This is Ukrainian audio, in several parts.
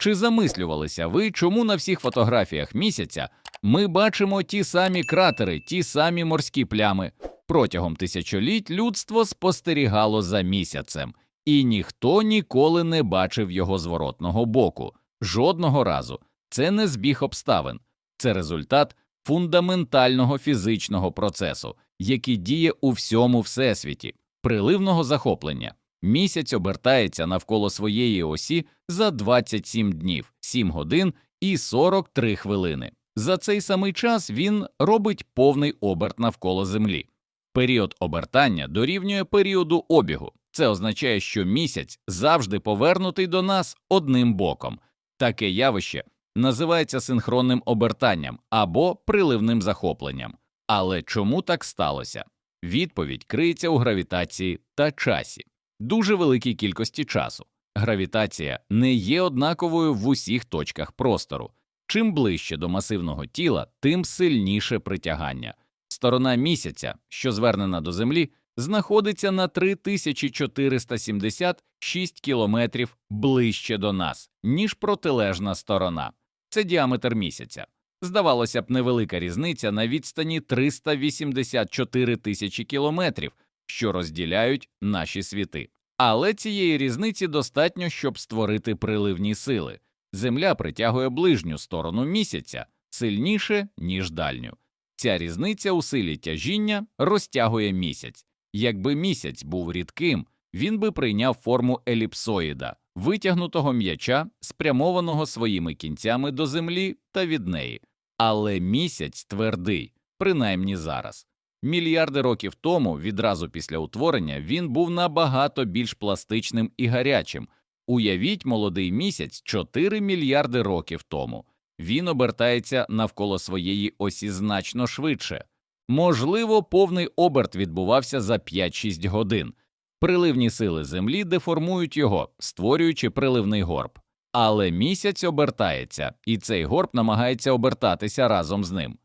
Чи замислювалися ви, чому на всіх фотографіях місяця ми бачимо ті самі кратери, ті самі морські плями? Протягом тисячоліть людство спостерігало за місяцем, і ніхто ніколи не бачив його зворотного боку. Жодного разу. Це не збіг обставин, це результат фундаментального фізичного процесу, який діє у всьому всесвіті, приливного захоплення. Місяць обертається навколо своєї осі за 27 днів, 7 годин і 43 хвилини. За цей самий час він робить повний оберт навколо Землі. Період обертання дорівнює періоду обігу. Це означає, що місяць завжди повернутий до нас одним боком. Таке явище називається синхронним обертанням або приливним захопленням. Але чому так сталося? Відповідь криється у гравітації та часі, дуже великій кількості часу. Гравітація не є однаковою в усіх точках простору. Чим ближче до масивного тіла, тим сильніше притягання. Сторона місяця, що звернена до Землі, знаходиться на 3476 кілометрів ближче до нас, ніж протилежна сторона. Це діаметр місяця. Здавалося б, невелика різниця на відстані 384 тисячі кілометрів, що розділяють наші світи. Але цієї різниці достатньо, щоб створити приливні сили. Земля притягує ближню сторону місяця сильніше, ніж дальню. Ця різниця у силі тяжіння розтягує місяць. Якби місяць був рідким, він би прийняв форму еліпсоїда, витягнутого м'яча, спрямованого своїми кінцями до землі та від неї. Але місяць твердий, принаймні зараз. Мільярди років тому, відразу після утворення, він був набагато більш пластичним і гарячим. Уявіть молодий місяць 4 мільярди років тому. Він обертається навколо своєї осі значно швидше. Можливо, повний оберт відбувався за 5-6 годин. Приливні сили Землі деформують його, створюючи приливний горб. Але місяць обертається, і цей горб намагається обертатися разом з ним.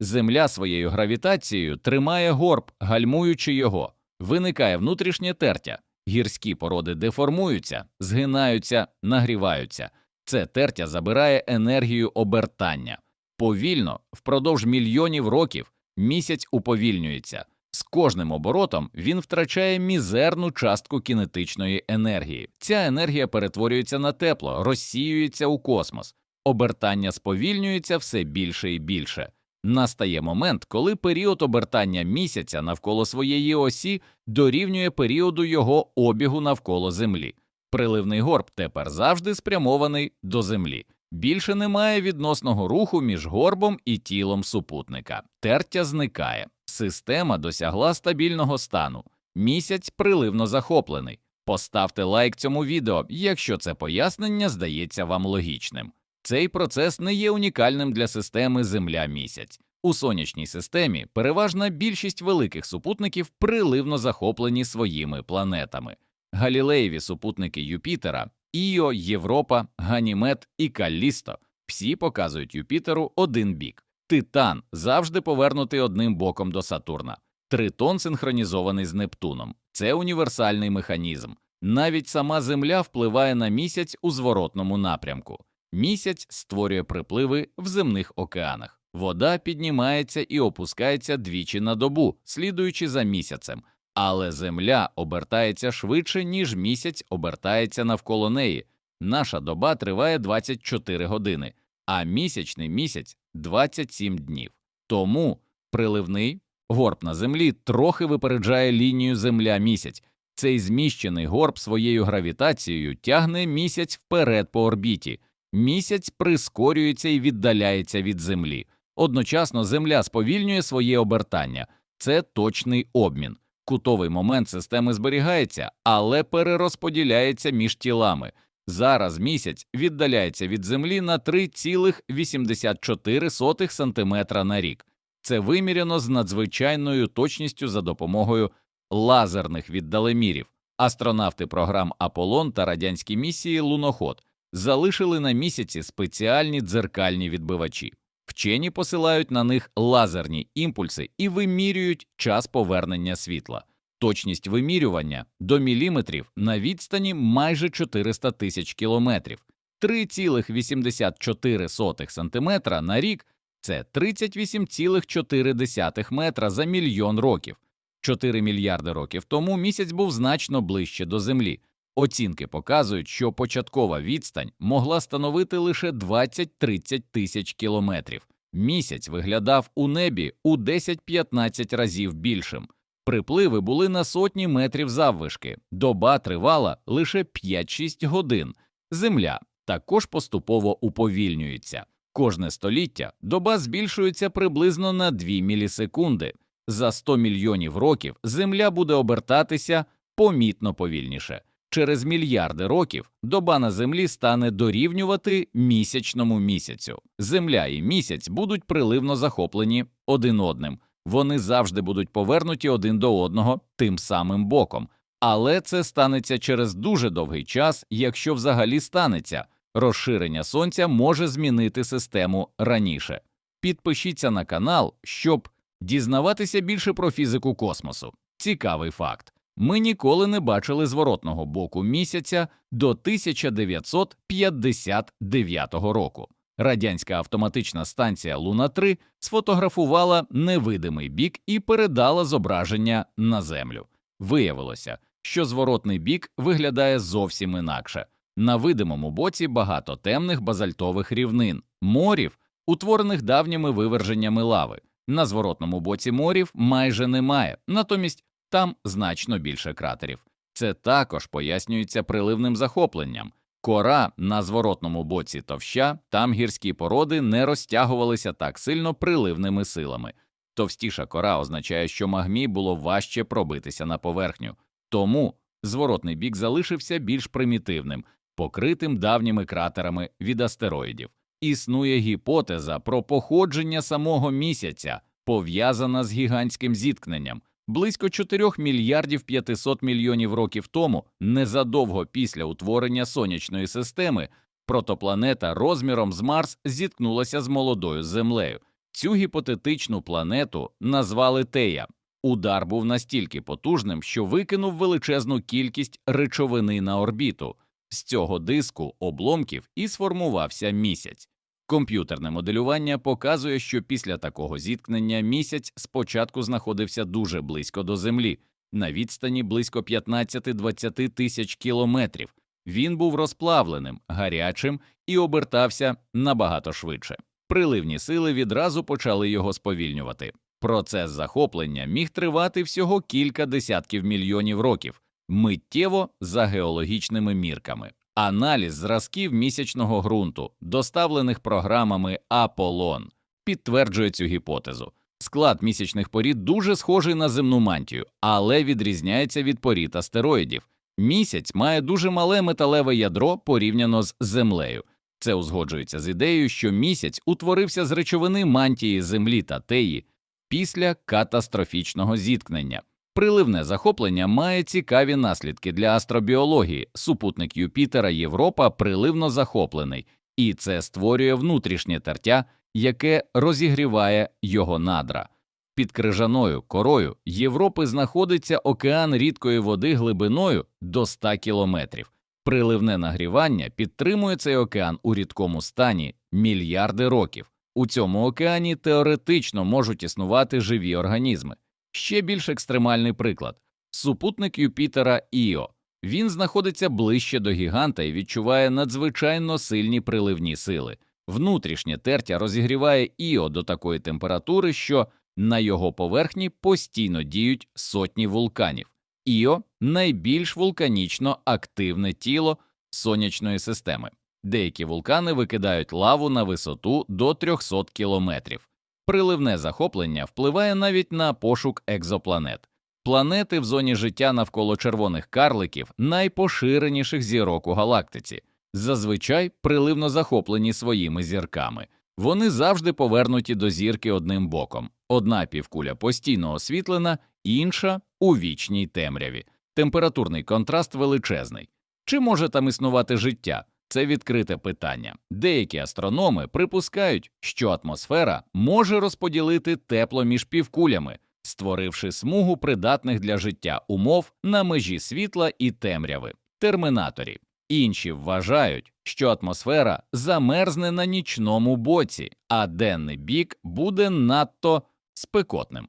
Земля своєю гравітацією тримає горб, гальмуючи його, виникає внутрішнє тертя, гірські породи деформуються, згинаються, нагріваються. Це тертя забирає енергію обертання. Повільно, впродовж мільйонів років, місяць уповільнюється. З кожним оборотом він втрачає мізерну частку кінетичної енергії. Ця енергія перетворюється на тепло, розсіюється у космос. Обертання сповільнюється все більше і більше. Настає момент, коли період обертання місяця навколо своєї осі дорівнює періоду його обігу навколо Землі. Приливний горб тепер завжди спрямований до Землі. Більше немає відносного руху між горбом і тілом супутника. Тертя зникає. Система досягла стабільного стану. Місяць приливно захоплений. Поставте лайк цьому відео, якщо це пояснення здається вам логічним. Цей процес не є унікальним для системи Земля місяць. У сонячній системі переважна більшість великих супутників приливно захоплені своїми планетами. Галілеєві супутники Юпітера, Іо, Європа, Ганімед і Каллісто всі показують Юпітеру один бік. Титан завжди повернутий одним боком до Сатурна. Тритон синхронізований з Нептуном. Це універсальний механізм. Навіть сама Земля впливає на місяць у зворотному напрямку. Місяць створює припливи в земних океанах. Вода піднімається і опускається двічі на добу, слідуючи за місяцем, але Земля обертається швидше, ніж місяць обертається навколо неї. Наша доба триває 24 години, а місячний місяць 27 днів. Тому приливний горб на землі трохи випереджає лінію Земля місяць. Цей зміщений горб своєю гравітацією тягне місяць вперед по орбіті. Місяць прискорюється і віддаляється від Землі. Одночасно Земля сповільнює своє обертання. Це точний обмін. Кутовий момент системи зберігається, але перерозподіляється між тілами. Зараз місяць віддаляється від Землі на 3,84 см на рік. Це виміряно з надзвичайною точністю за допомогою лазерних віддаленмірів. Астронавти програм Аполлон та радянські місії Луноход залишили на місяці спеціальні дзеркальні відбивачі. Вчені посилають на них лазерні імпульси і вимірюють час повернення світла. Точність вимірювання до міліметрів на відстані майже 400 тисяч кілометрів. 3,84 см на рік це 38,4 метра за мільйон років. 4 мільярди років тому місяць був значно ближче до Землі. Оцінки показують, що початкова відстань могла становити лише 20-30 тисяч кілометрів. Місяць виглядав у небі у 10-15 разів більшим. Припливи були на сотні метрів заввишки, доба тривала лише 5-6 годин. Земля також поступово уповільнюється. Кожне століття доба збільшується приблизно на 2 мілісекунди. За 100 мільйонів років Земля буде обертатися помітно повільніше. Через мільярди років доба на Землі стане дорівнювати місячному місяцю. Земля і місяць будуть приливно захоплені один одним. Вони завжди будуть повернуті один до одного тим самим боком. Але це станеться через дуже довгий час, якщо взагалі станеться. Розширення сонця може змінити систему раніше. Підпишіться на канал, щоб дізнаватися більше про фізику космосу. Цікавий факт. Ми ніколи не бачили зворотного боку місяця до 1959 року. Радянська автоматична станція Луна 3 сфотографувала невидимий бік і передала зображення на землю. Виявилося, що зворотний бік виглядає зовсім інакше. На видимому боці багато темних базальтових рівнин, морів, утворених давніми виверженнями лави. На зворотному боці морів майже немає, натомість там значно більше кратерів. Це також пояснюється приливним захопленням. Кора на зворотному боці товща, там гірські породи не розтягувалися так сильно приливними силами. Товстіша кора означає, що магмі було важче пробитися на поверхню, тому зворотний бік залишився більш примітивним, покритим давніми кратерами від астероїдів. Існує гіпотеза про походження самого місяця, пов'язана з гігантським зіткненням. Близько 4 мільярдів 500 мільйонів років тому, незадовго після утворення сонячної системи, протопланета розміром з Марс зіткнулася з молодою Землею. Цю гіпотетичну планету назвали Тея. Удар був настільки потужним, що викинув величезну кількість речовини на орбіту. З цього диску обломків і сформувався місяць. Комп'ютерне моделювання показує, що після такого зіткнення місяць спочатку знаходився дуже близько до Землі, на відстані близько 15-20 тисяч кілометрів. Він був розплавленим, гарячим і обертався набагато швидше. Приливні сили відразу почали його сповільнювати. Процес захоплення міг тривати всього кілька десятків мільйонів років, миттєво за геологічними мірками. Аналіз зразків місячного ґрунту, доставлених програмами Аполлон, підтверджує цю гіпотезу. Склад місячних порід дуже схожий на земну мантію, але відрізняється від порід астероїдів. Місяць має дуже мале металеве ядро порівняно з Землею. Це узгоджується з ідеєю, що місяць утворився з речовини мантії Землі та Теї після катастрофічного зіткнення. Приливне захоплення має цікаві наслідки для астробіології. Супутник Юпітера Європа приливно захоплений, і це створює внутрішнє тертя, яке розігріває його надра. Під крижаною корою Європи знаходиться океан рідкої води глибиною до 100 кілометрів. Приливне нагрівання підтримує цей океан у рідкому стані мільярди років. У цьому океані теоретично можуть існувати живі організми. Ще більш екстремальний приклад супутник Юпітера Іо. Він знаходиться ближче до гіганта і відчуває надзвичайно сильні приливні сили. Внутрішнє тертя розігріває Іо до такої температури, що на його поверхні постійно діють сотні вулканів. Іо найбільш вулканічно активне тіло сонячної системи. Деякі вулкани викидають лаву на висоту до 300 кілометрів. Приливне захоплення впливає навіть на пошук екзопланет. Планети в зоні життя навколо червоних карликів найпоширеніших зірок у галактиці, зазвичай приливно захоплені своїми зірками. Вони завжди повернуті до зірки одним боком. Одна півкуля постійно освітлена, інша у вічній темряві. Температурний контраст величезний. Чи може там існувати життя? Це відкрите питання. Деякі астрономи припускають, що атмосфера може розподілити тепло між півкулями, створивши смугу придатних для життя умов на межі світла і темряви, терминаторі. Інші вважають, що атмосфера замерзне на нічному боці, а денний бік буде надто спекотним.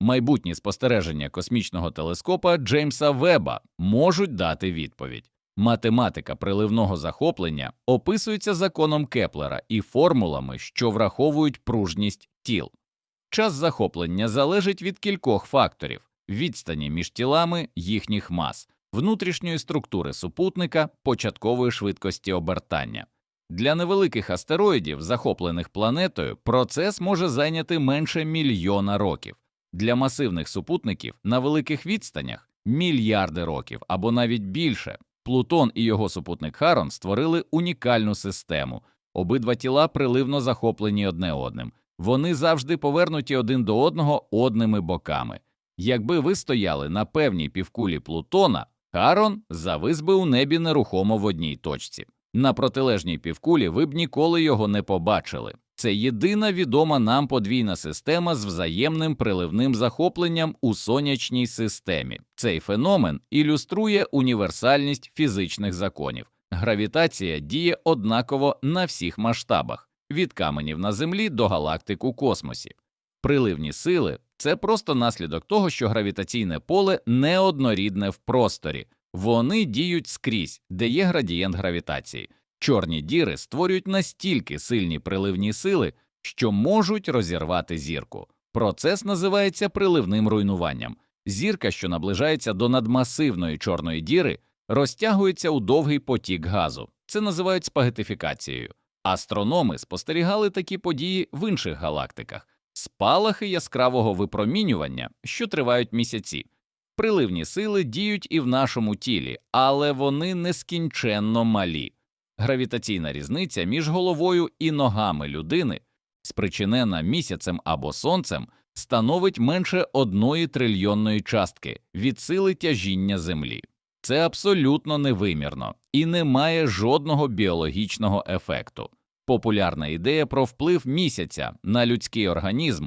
Майбутні спостереження космічного телескопа Джеймса Веба можуть дати відповідь. Математика приливного захоплення описується законом Кеплера і формулами, що враховують пружність тіл. Час захоплення залежить від кількох факторів відстані між тілами, їхніх мас, внутрішньої структури супутника, початкової швидкості обертання. Для невеликих астероїдів, захоплених планетою, процес може зайняти менше мільйона років. Для масивних супутників на великих відстанях мільярди років або навіть більше. Плутон і його супутник Харон створили унікальну систему. Обидва тіла приливно захоплені одне одним. Вони завжди повернуті один до одного одними боками. Якби ви стояли на певній півкулі Плутона, Харон завис би у небі нерухомо в одній точці. На протилежній півкулі ви б ніколи його не побачили. Це єдина відома нам подвійна система з взаємним приливним захопленням у сонячній системі. Цей феномен ілюструє універсальність фізичних законів. Гравітація діє однаково на всіх масштабах від каменів на землі до галактик у космосі. Приливні сили це просто наслідок того, що гравітаційне поле неоднорідне в просторі, вони діють скрізь, де є градієнт гравітації. Чорні діри створюють настільки сильні приливні сили, що можуть розірвати зірку. Процес називається приливним руйнуванням. Зірка, що наближається до надмасивної чорної діри, розтягується у довгий потік газу. Це називають спагетифікацією. Астрономи спостерігали такі події в інших галактиках, спалахи яскравого випромінювання, що тривають місяці. Приливні сили діють і в нашому тілі, але вони нескінченно малі. Гравітаційна різниця між головою і ногами людини, спричинена місяцем або сонцем, становить менше одної трильйонної частки від сили тяжіння Землі. Це абсолютно невимірно і не має жодного біологічного ефекту. Популярна ідея про вплив місяця на людський організм